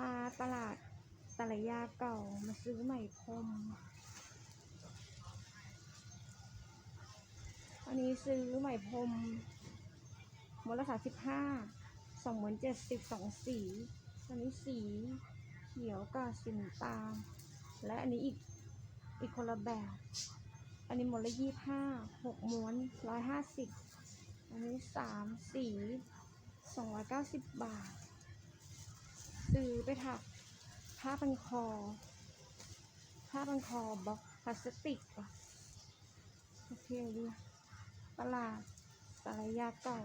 มาตลาดตลาดยาเก่ามาซื้อไหม่พรมอันนี้ซื้อไหม่พรมมูลค่าสิบห้าสองหมื่นเจ็ดสิบสองสีอันนี้สีเขียวกับสีน้ำตาลและอันนี้อีกอีกคนละแบบ อันนี้หมดละยี่ห้าหกม้วนร้อยห้าสิบอันนี้สามสีสองร้อยเก้าสิบบาท ซื้อไปถักผ้าพันคอ ผ้าพันคอบล็อกพลาสติกว่ะโอเคดีตลาดสารยาเก่า